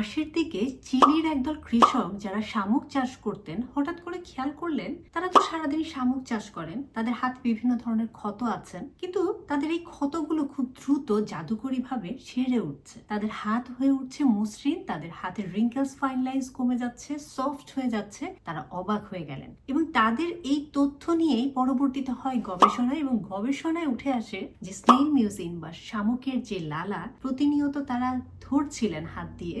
আশির দিকে চিলির একদল কৃষক যারা শামুক চাষ করতেন, হঠাৎ করে খেয়াল করলেন তারা তো সারাদিন শামুক চাষ করেন, তাদের হাত বিভিন্ন ধরনের ক্ষত আছেন, কিন্তু তাদের এই ক্ষতগুলো খুব দ্রুত জাদুকরী ভাবে সেরে উঠছে। তাদের হাত হয়ে উঠছে মসৃণ, তাদের হাতের রিঙ্কেলস ফাইন লাইন্স কমে যাচ্ছে সফট হয়ে যাচ্ছে, তারা অবাক হয়ে গেলেন। এবং তাদের এই তথ্য নিয়েই পরবর্তীতে হয় গবেষণা এবং গবেষণায় উঠে আসে যে স্নেল মিউজিন বা শামুকের যে লালা, প্রতিনিয়ত তারা ধরছিলেন হাত দিয়ে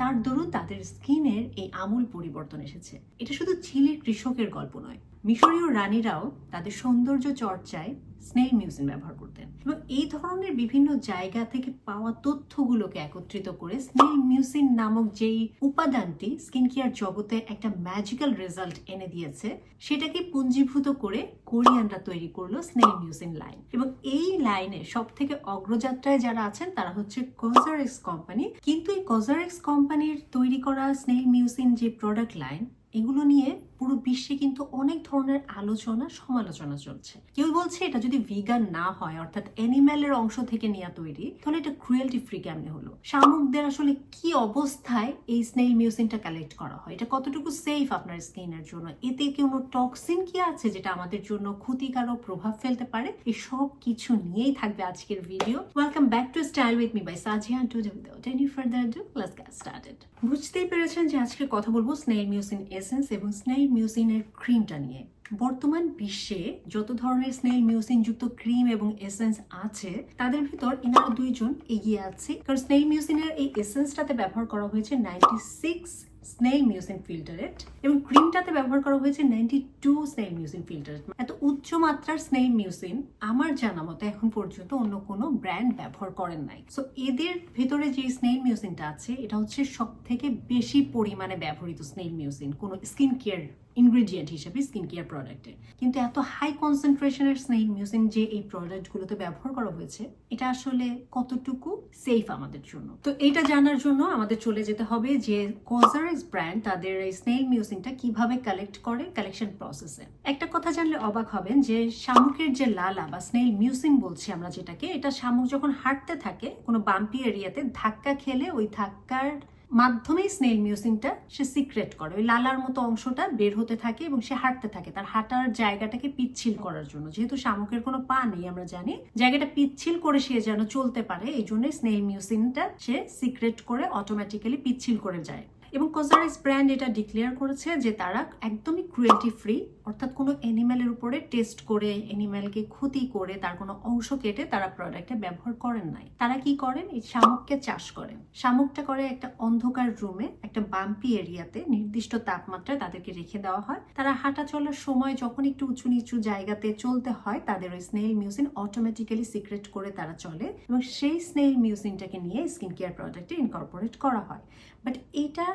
তার দরুন তাদের স্কিনের এই আমূল পরিবর্তন এসেছে। এটা শুধু চিলির কৃষকের গল্প নয়, মিশরীয় রানীরাও তাদের সৌন্দর্য চর্চায় স্নেল মিউজিয়াম ব্যবহার করতেন এবং এই ধরনের বিভিন্ন জায়গা থেকে পাওয়া তথ্যগুলোকে একত্রিত করে স্নেল মিউজিন নামক যেই উপাদানটি স্কিন কেয়ার জগতে একটা ম্যাজিক্যাল রেজাল্ট এনে দিয়েছে, সেটাকে পুঞ্জীভূত করে কোরিয়ানরা তৈরি করল স্নেল মিউজিন লাইন। এবং এই লাইনে সব থেকে অগ্রযাত্রায় যারা আছেন তারা হচ্ছে কজারেক্স কোম্পানি কিন্তু এই কজারেক্স কোম্পানির তৈরি করা স্নেল মিউজিন যে প্রোডাক্ট লাইন এগুলো নিয়ে পুরো বিশ্বে কিন্তু অনেক ধরনের আলোচনা, সমালোচনা চলছে। কেউ বলছে এটা যদি ভিগান না হয়, অর্থাৎ অ্যানিম্যালের অংশ থেকে নেওয়া তৈরি, তাহলে এটা ক্রুয়েলটি ফ্রি কেমনে হলো? শামুকদের আসলে কি অবস্থায় এই স্নেল মিউজিনটা কালেক্ট করা হয়? এটা কতটুকু সেফ আপনার স্কিনের জন্য? এতে কোনো টক্সিন কি আছে যেটা আমাদের জন্য ক্ষতিকারক প্রভাব ফেলতে পারে? এই সব কিছু নিয়েই থাকবে আজকের video welcome back to style with me by Sazia to without any further do let's get started বুঝতেই পেরেছেন যে আজকে কথা বলব স্নেল মিউজিন এসেন্স এবং স্নেল মিউজিনের ক্রিমটা নিয়ে। বর্তমান বিশ্বে যত ধরনের স্নেল মিউসিন যুক্ত ক্রিম এবং এসেন্স আছে, তাদের ভিতর এনারা দুইজন এগিয়ে আছে। কারণ স্নেল মিউসিনের এই এসেন্সটাতে ব্যবহার করা হয়েছে ninety six snail mucin filtrate এবং ক্রিমটাতে ব্যবহার করা হয়েছে ninety two snail mucin filtrate এত উচ্চ মাত্রার স্নেল মিউজিন আমার জানা মতো এখন পর্যন্ত অন্য কোনো ব্র্যান্ড ব্যবহার করেন নাই। সো এদের ভেতরে যে স্নেল মিউজিনটা আছে, এটা হচ্ছে সব থেকে বেশি পরিমাণে ব্যবহৃত স্নেল মিউজিন কোনো স্কিন কেয়ার ইনগ্রিডিয়েন্ট হিসেবে স্কিন কেয়ার প্রোডাক্টে কিন্তু এত হাই কনসেন্ট্রেশনের স্নেল মিউজিন যে এই প্রোডাক্টগুলোতে ব্যবহার করা হয়েছে, এটা আসলে কতটুকু সেফ আমাদের জন্য? তো এটা জানার জন্য আমাদের চলে যেতে হবে যে কজারেক্স ব্র্যান্ড তাদের এই স্নেল মিউজিনটা কীভাবে কালেক্ট করে কালেকশন প্রসেসে একটা কথা জানলে অবাক হবেন যে শামুকের যে লালা বা স্নেল মিউজিন বলছি আমরা যেটাকে, এটা শামুক যখন হাঁটতে থাকে, কোনো বাম্পি এরিয়াতে ধাক্কা খেলে ওই ধাক্কার মাধ্যমেই স্নেল মিউসিনটা সে সিক্রেট করে। ওই লালার মতো অংশটা বের হতে থাকে এবং সে হাঁটতে থাকে। তার হাঁটার জায়গাটাকে পিচ্ছিল করার জন্য। যেহেতু শামুকের কোনো পা নেই, আমরা জানি, জায়গাটা পিচ্ছিল করে সে যেন চলতে পারে, এই জন্যই স্নেল মিউসিনটা সে সিক্রেট করে অটোমেটিক্যালি পিচ্ছিল করে যায়। এবং কোজারিস ব্র্যান্ড এটা ডিক্লেয়ার করেছে যে তারা একদমই ক্রুয়েলটি ফ্রি অর্থাৎ কোনো অ্যানিম্যালের উপরে টেস্ট করে অ্যানিম্যালকে ক্ষতি করে, তার কোনো অংশ কেটে তারা প্রোডাক্টে ব্যবহার করেন নাই। তারা কি করেন? এই শামুককে চাষ করেন। শামুকটা করে একটা অন্ধকার রুমে একটা বাম্পি এরিয়াতে নির্দিষ্ট তাপমাত্রায় তাদেরকে রেখে দেওয়া হয়। তারা হাঁটা চলার সময় যখন একটু উঁচু নিচু জায়গাতে চলতে হয়, তাদের ওই স্নেল মিউজিন অটোমেটিক্যালি সিক্রেট করে তারা চলে এবং সেই স্নেল মিউজিনটাকে নিয়ে স্কিন কেয়ার প্রোডাক্টে ইনকর্পোরেট করা হয়। বাট এইটা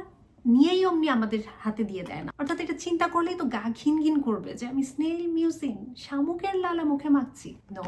নিয়েই অমনি আমাদের হাতে দিয়ে দেয় না। অর্থাৎ এটা চিন্তা করলেই তো গা ঘিন ঘিন করবে যে আমি স্নেল মিউজিন শামুকের লালা মুখে মাখছি। নো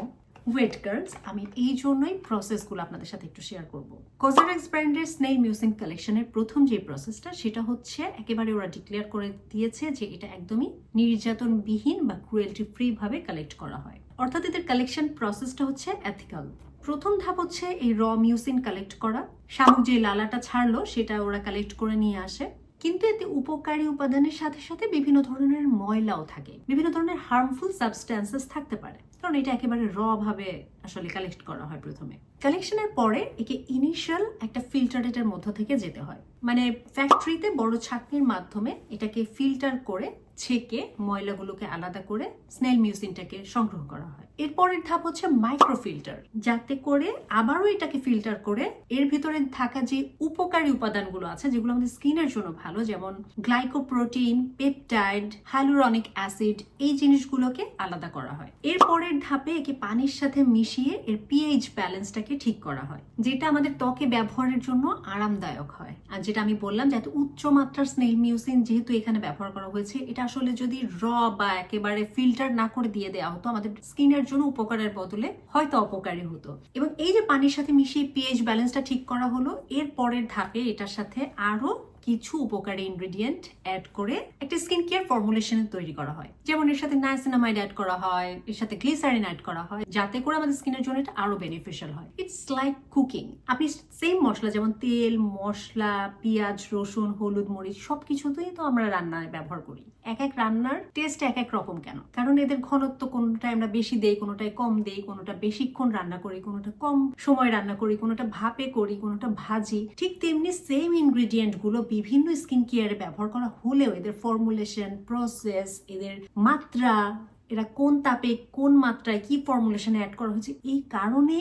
ওয়েট গার্লস আমি এই জন্যই প্রসেসগুলো আপনাদের সাথে একটু শেয়ার করব। কোজারেক্স ব্র্যান্ডের স্নেল মিউজিক কালেকশনের প্রথম যে প্রসেসটা সেটা হচ্ছে একেবারে ওরা ডিক্লেয়ার করে দিয়েছে যে এটা একদমই নির্যাতনবিহীন বা ক্রুয়েলটি ফ্রি ভাবে কালেক্ট করা হয়। অর্থাৎ এদের কালেকশন প্রসেসটা হচ্ছে এথিক্যাল প্রথম ধাপ হচ্ছে এই র মিউসিন কালেক্ট করা। শামুক যে লালাটা ছাড়লো, সেটা ওরা কালেক্ট করে নিয়ে আসে। কিন্তু এতে উপকারী উপাদানের সাথে সাথে বিভিন্ন ধরনের ময়লাও থাকে। বিভিন্ন ধরনের হার্মফুল সাবস্ট্যান্সেস থাকতে পারে। কারণ এটা একেবারে র ভাবে আসলে কালেক্ট করা হয় প্রথমে। কালেকশনের পরে একে ইনিশিয়াল একটা ফিল্টারেটের মধ্য থেকে যেতে হয়। মানে ফ্যাক্টরিতে বড় ছাকনির মাধ্যমে এটাকে ফিল্টার করে ছেঁকে ময়লাগুলোকে আলাদা করে স্নেল মিউজিনটাকে সংগ্রহ করা হয়। এরপরের ধাপ হচ্ছে মাইক্রো ফিল্টার যাতে করে আবারও এটাকে ফিল্টার করে এর ভিতরে থাকা যে উপকারী উপাদানগুলো আছে, যেগুলো আমাদের স্কিনের জন্য ভালো, যেমন গ্লাইকোপ্রোটিন পেপটাইড হাইলুরনিক অ্যাসিড এই জিনিসগুলোকে আলাদা করা হয়। এরপরের ধাপে একে পানির সাথে মিশিয়ে এর পিএইচ ব্যালেন্সটাকে ঠিক করা হয়, যেটা আমাদের ত্বকে ব্যবহারের জন্য আরামদায়ক হয়। আর যেটা আমি বললাম যে এত উচ্চ মাত্রার স্নেল মিউসিন যেহেতু এখানে ব্যবহার করা হয়েছে, এটা আসলে যদি র বা একেবারে ফিল্টার না করে দিয়ে দেওয়া হতো, আমাদের স্কিনের জন্য উপকারের বদলে হয়তো অপকারী হতো। এবং এই যে পানির সাথে মিশিয়ে পিএইচ ব্যালেন্সটা ঠিক করা হলো, এর পরের ধাপে এটার সাথে আরও কিছু উপকারী ইনগ্রেডিয়েন্ট অ্যাড করে একটা স্কিন কেয়ার ফর্মুলেশন তৈরি করা হয়। যেমন এর সাথে নাইসিনামাইড অ্যাড করা হয়, এর সাথে গ্লিসারিন অ্যাড করা হয়, যাতে করে আমাদের স্কিনের জন্য এটা আরও বেনিফিশিয়াল হয়। ইটস লাইক কুকিং আপনি সেম মশলা যেমন তেল, মশলা, পেঁয়াজ, রসুন, হলুদ, মরিচ সবকিছুতেই তো আমরা রান্নায় ব্যবহার করি। এক এক রান্নার টেস্ট এক এক রকম কেন? কারণ এদের ঘনত্ব কোনোটায় আমরা বেশি দেই, কোনোটায় কম দেই, কোনোটা বেশিক্ষণ রান্না করি, কোনোটা কম সময় রান্না করি, কোনোটা ভাপে করি, কোনোটা ভাজি। ঠিক তেমনি সেম ইনগ্রেডিয়েন্টগুলো বিভিন্ন স্কিন কেয়ারে ব্যবহার করা হলেও এদের ফর্মুলেশন প্রসেস এদের মাত্রা, এরা কোন তাপে কোন মাত্রায় কি ফর্মুলেশনে অ্যাড করা হয়েছে, এই কারণে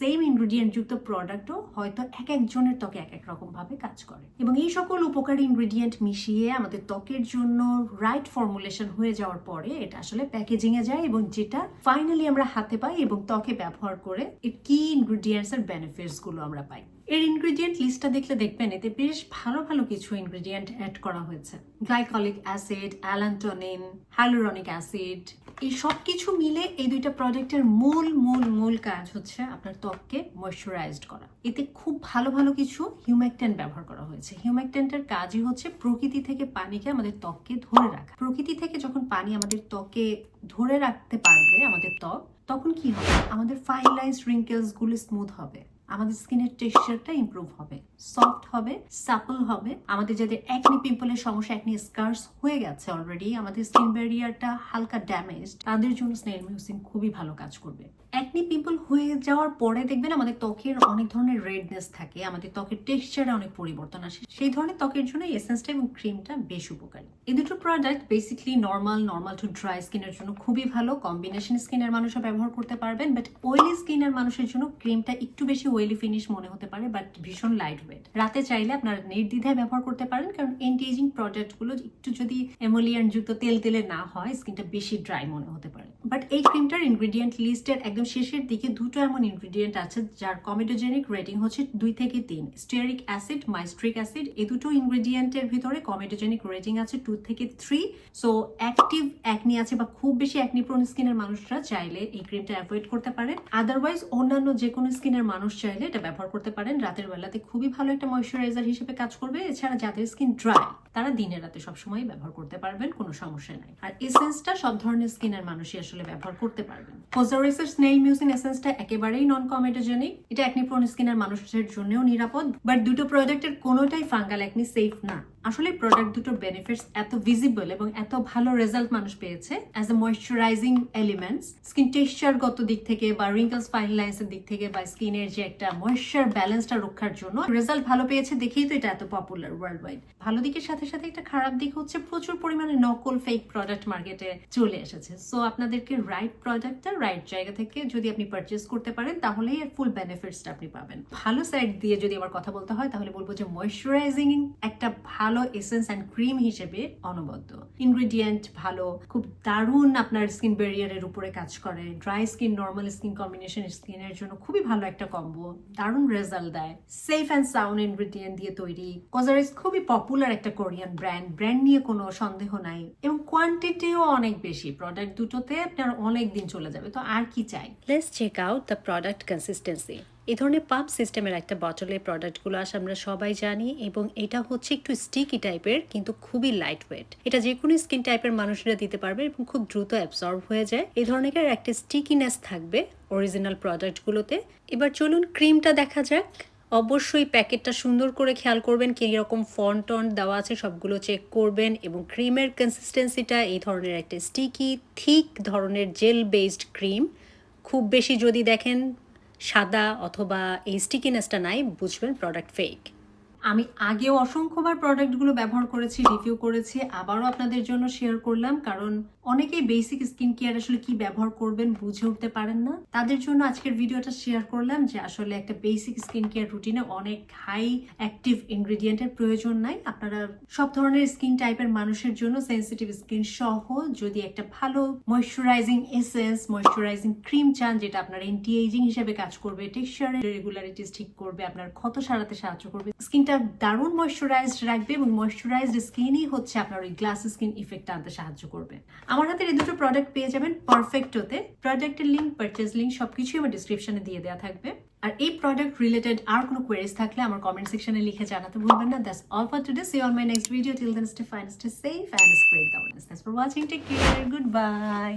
সেম ইনগ্রেডিয়েন্ট যুক্ত প্রোডাক্টও হয়তো এক একজনের ত্বকে এক এক রকম ভাবে কাজ করে। এবং এই সকল উপকারী ইনগ্রেডিয়েন্ট মিশিয়ে আমাদের ত্বকের জন্য রাইট ফর্মুলেশন হয়ে যাওয়ার পরে এটা আসলে প্যাকেজিং এ যায় এবং যেটা ফাইনালি আমরা হাতে পাই এবং ত্বকে ব্যবহার করে এর কি ইনগ্রেডিয়েন্টস এর বেনিফিটসগুলো আমরা পাই। এর ইনগ্রেডিয়েন্ট লিস্টটা দেখলে দেখবেন, এতে বেশ ভালো ভালো কিছু ইনগ্রেডিয়েন্ট অ্যাড করা হয়েছে। Glycolic acid allantoin hyaluronic acid এই সব কিছু মিলে এই দুইটা প্রোডাক্টের মূল মূল মূল কাজ হচ্ছে আপনার ত্বককে ময়শ্চারাইজড করা। এতে খুব ভালো ভালো কিছু হিউম্যাকটেন্ট ব্যবহার করা হয়েছে। হিউম্যাকটেন্টের কাজই হচ্ছে প্রকৃতি থেকে পানিকে আমাদের ত্বককে ধরে রাখা। প্রকৃতি থেকে যখন পানি আমাদের ত্বকে ধরে রাখতে পারবে আমাদের ত্বক, তখন কি হবে? আমাদের ফাইন লাইন্স রিঙ্কেলসগুলো স্মুথ হবে। আমাদের স্কিনের টেক্সচারটা ইম্প্রুভ হবে, সফট হবে সাপল হবে। আমাদের যাদের একনি পিম্পলের সমস্যা একনি স্কার্স হয়ে গেছে অলরেডি আমাদের স্কিন ব্যারিয়ারটা হালকা ড্যামেজ তাদের জন্য স্নেল মিউসিন খুবই ভালো কাজ করবে। একনি পিম্পল হয়ে যাওয়ার পরে দেখবেন আমাদের ত্বকের অনেক ধরনের রেডনেস থাকে, আমাদের ত্বকের টেক্সচারে অনেক পরিবর্তন আসে। সেই ধরনের ত্বকের জন্য এসেন্সটা এবং ক্রিমটা বেশ উপকারী। এই দুটো product basically normal normal to dry স্কিনের জন্য খুবই ভালো। কম্বিনেশন স্কিনের মানুষরা ব্যবহার করতে পারবেন বাট অয়েলি স্কিনের মানুষের জন্য ক্রিমটা একটু বেশি অয়েলি ফিনিশ মনে হতে পারে বাট ভীষণ লাইট ওয়েট রাতে চাইলে আপনার নির্দ্বিধায় ব্যবহার করতে পারেন, কারণ এন্টি এজিং প্রোডাক্টগুলো একটু যদি এমোলিয়ান যুক্ত তেল তেলে না হয় স্কিনটা বেশি ড্রাই মনে হতে পারে। বাট এই ক্রিমটার ইনগ্রেডিয়েন্ট লিস্টের একদম শেষের দিকে দুটো এমন ইনগ্রেডিয়েন্ট আছে যার কমেডোজেনিক রেটিং হচ্ছে দুই থেকে তিন। স্টেরিক অ্যাসিড মাইস্ট্রিক অ্যাসিড এই দুটো ইনগ্রেডিয়েন্টের ভিতরে কমেডোজেনিক রেটিং আছে টু থেকে থ্রি সো অ্যাক্টিভ অ্যাকনি আছে বা খুব বেশি অ্যাকনি প্রোন স্কিনের মানুষরা চাইলে এই ক্রিমটা অ্যাভয়েড করতে পারেন। আদারওয়াইজ অন্যান্য যে কোনো স্কিনের মানুষ চাইলে এটা ব্যবহার করতে পারেন। রাতের বেলাতে খুবই ভালো একটা ময়শ্চারাইজার হিসেবে কাজ করবে। এছাড়া যাদের স্কিন ড্রাই তারা দিনে রাতে সবসময় ব্যবহার করতে পারবেন, কোনো সমস্যা নাই। আর এসেন্সটা সব ধরনের স্কিনের মানুষই আসলে ব্যবহার করতে পারবেন। স্নেল মিউসিন এসেন্সটা একেবারেই নন কমেটোজেনিক এটা একনি প্রোন স্কিনের মানুষের জন্যও নিরাপদ বাট দুটো প্রোডাক্টের কোনোটাই ফাঙ্গাল একনি সেফ না। আসলে প্রোডাক্ট দুটোর বেনিফিটস এত ভিজিবল এবং এত ভালো রেজাল্ট মানুষ পেয়েছে as a moisturising elements skin টেক্সচারগত দিক থেকে বা রিঙ্কলস ফাইন লাইন্স এর দিক থেকে বা স্কিনের যে একটা ময়শ্চার ব্যালেন্সটা রক্ষার জন্য রেজাল্ট ভালো পেয়েছে দেখেই তো এটা এত পপুলার ওয়ার্ল্ড ওয়াইড ভালো দিকের সাথে সাথে একটা খারাপ দিক হচ্ছে প্রচুর পরিমাণে নকল ফেক প্রোডাক্ট মার্কেটে চলে এসেছে। সো আপনাদেরকে রাইট প্রোডাক্টটা রাইট জায়গা থেকে যদি আপনি পারচেস করতে পারেন তাহলেই এর ফুল বেনিফিটসটা আপনি পাবেন। ভালো সাইড দিয়ে যদি আবার কথা বলতে হয়, তাহলে বলব যে ময়শ্চারাইজিং একটা ভালো এসেন্স অ্যান্ড ক্রিম হিসেবে অনবদ্য। ইনগ্রেডিয়েন্ট ভালো, খুব দারুণ আপনার স্কিন ব্যারিয়ারের উপরে কাজ করে। Dry skin normal skin combination স্কিনের জন্য খুবই ভালো একটা কম্বো দারুণ রেজাল্ট দেয়। সেফ অ্যান্ড সাউন্ড ইনগ্রেডিয়েন্ট দিয়ে তৈরি। কজারিস খুবই পপুলার একটা কোরিয়ান ব্র্যান্ড ব্র্যান্ড নিয়ে কোনো সন্দেহ নাই। এবং কোয়ান্টিটিও অনেক বেশি। প্রোডাক্ট দুটোতে আপনার অনেক দিন চলে যাবে। তো আর কি চাই? Let's check out the product consistency. এই ধরনের পাম্প সিস্টেমের একটা বটলের প্রোডাক্টগুলো আসে আমরা সবাই জানি এবং এটা হচ্ছে একটু স্টিকি টাইপের কিন্তু খুবই লাইট ওয়েট এটা যে কোনো স্কিন টাইপের মানুষরা দিতে পারবে এবং খুব দ্রুত অ্যাবসর্ব হয়ে যায়। এই ধরনের একটা স্টিকিনেস থাকবে অরিজিনাল প্রোডাক্টগুলোতে এবার চলুন ক্রিমটা দেখা যাক। অবশ্যই প্যাকেটটা সুন্দর করে খেয়াল করবেন, কি রকম ফন্ট টন্ট দেওয়া আছে সবগুলো চেক করবেন এবং ক্রিমের কনসিস্টেন্সিটা এই ধরনের একটা স্টিকি থিক ধরনের জেল বেসড ক্রিম খুব বেশি যদি দেখেন সাদা অথবা এই স্টিকিনেসটা নাই বুঝবেন প্রোডাক্ট ফেক আমি আগেও অসংখ্যবার প্রোডাক্টগুলো ব্যবহার করেছি রিভিউ করেছি, আবারও আপনাদের জন্য শেয়ার করলাম, কারণ অনেকেই বেসিক স্কিন কেয়ার আসলে কি ব্যবহার করবেন বুঝে উঠতে পারেন না। তাদের জন্য আজকের ভিডিওটা শেয়ার করলাম যে আসলে একটা বেসিক স্কিন কেয়ার রুটিনে অনেক হাই অ্যাক্টিভ ইনগ্রেডিয়েন্টের প্রয়োজন নাই। আপনারা সব ধরনের স্কিন টাইপের মানুষের জন্য সেন্সিটিভ স্কিন সহ যদি একটা ভালো ময়শ্চারাইজিং এসেন্স ময়শ্চারাইজিং ক্রিম চান, যেটা আপনার এন্টি এজিং হিসেবে কাজ করবে টেক্সচারের রেগুলারিটিস ঠিক করবে, আপনার ক্ষত সারাতে সাহায্য করবে স্কিনটা দারুণ ময়শ্চারাইজড রাখবে এবং ময়শ্চারাইজড স্কিনই হচ্ছে আপনার ওই গ্লাস স্কিন ইফেক্ট আনতে সাহায্য করবে। আমার হাতের এই দুটো প্রোডাক্ট পেয়ে যাবেন পারফেক্ট পারফেক্টোতে প্রোডাক্টের লিঙ্ক পারচেজ লিঙ্ক সবকিছুই আমার ডিসক্রিপশনে দিয়ে দেওয়া থাকবে। আর এই প্রোডাক্ট রিলেটেড আর কোনো কোয়েরিজ থাকলে আমার কমেন্ট সেকশনে লিখে জানাতে ভুলবেন না। That's all for today see on my next video till then stay fine stay safe and spread gardens thanks for watching take care good bye